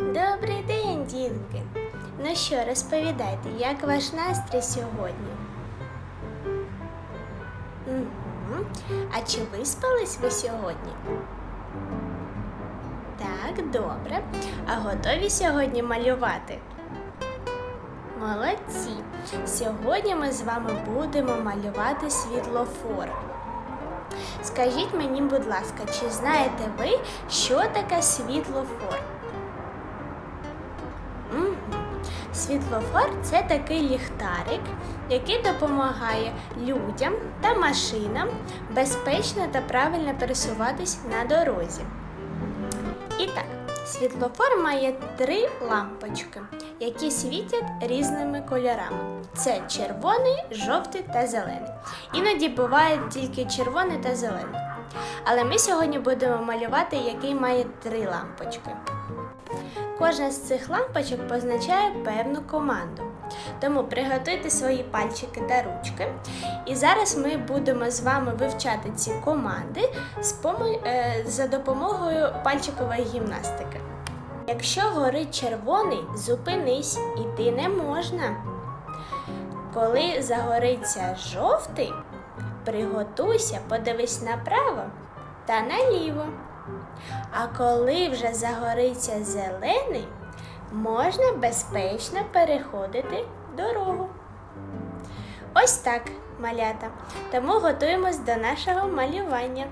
Добрий день, дітки! Ну що, розповідайте, як ваш настрій сьогодні? Угу. А чи виспались ви сьогодні? Так, добре. А готові сьогодні малювати? Молодці! Сьогодні ми з вами будемо малювати світлофор. Скажіть мені, будь ласка, чи знаєте ви, що таке світлофор? Світлофор це такий ліхтарик, який допомагає людям та машинам безпечно та правильно пересуватись на дорозі. І так, світлофор має три лампочки, які світять різними кольорами. Це червоний, жовтий та зелений. Іноді буває тільки червоний та зелений. Але ми сьогодні будемо малювати, який має три лампочки. Кожна з цих лампочок позначає певну команду. Тому приготуйте свої пальчики та ручки. І зараз ми будемо з вами вивчати ці команди е, за допомогою пальчикової гімнастики. Якщо горить червоний, зупинись, іти не можна. Коли загориться жовтий, приготуйся, подивись направо та наліво. А коли вже загориться зелений, можна безпечно переходити дорогу. Ось так, малята. Тому готуємось до нашого малювання.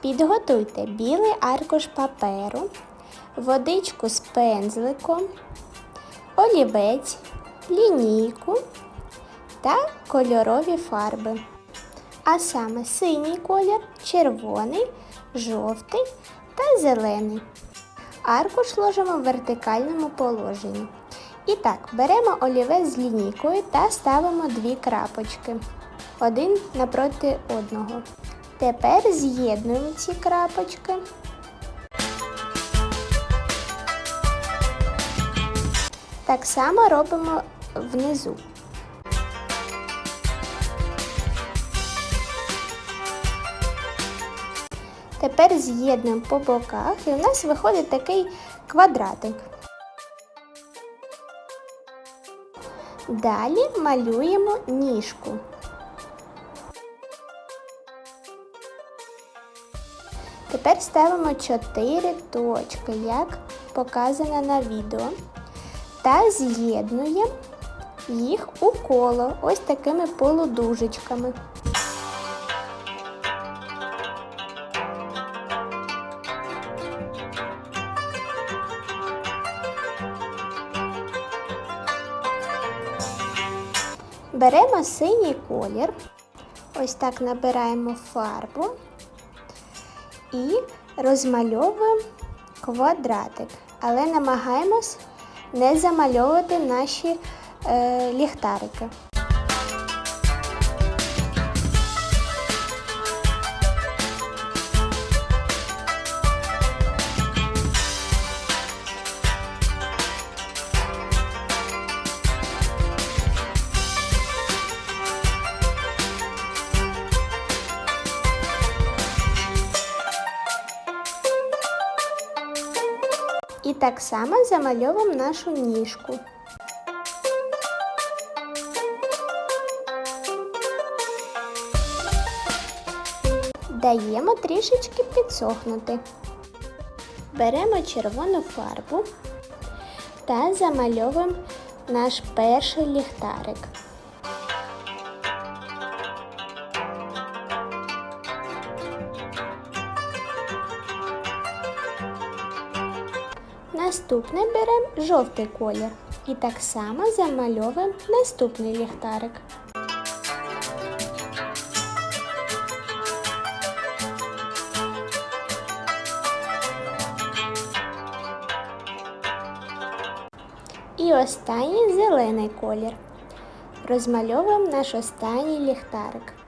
Підготуйте білий аркуш паперу, водичку з пензликом, олівець, лінійку та кольорові фарби. А саме синій колір, червоний, жовтий та зелений. Аркуш ложимо в вертикальному положенні. І так, беремо олівець з лінійкою та ставимо дві крапочки один напроти одного. Тепер з'єднуємо ці крапочки. Так само робимо внизу. Тепер з'єднуємо по боках і у нас виходить такий квадратик. Далі малюємо ніжку. Тепер ставимо 4 точки, як показано на відео, та з'єднуємо їх у коло ось такими полудужечками. Беремо синій колір, ось так набираємо фарбу і розмальовуємо квадратик, але намагаємось не замальовувати наші е, ліхтарики. Так само замальовуємо нашу ніжку. Даємо трішечки підсохнути. Беремо червону фарбу та замальовуємо наш перший ліхтарик. Наступне беремо жовтий колір і так само замальовуємо наступний ліхтарик. І останній зелений колір. Розмальовуємо наш останній ліхтарик.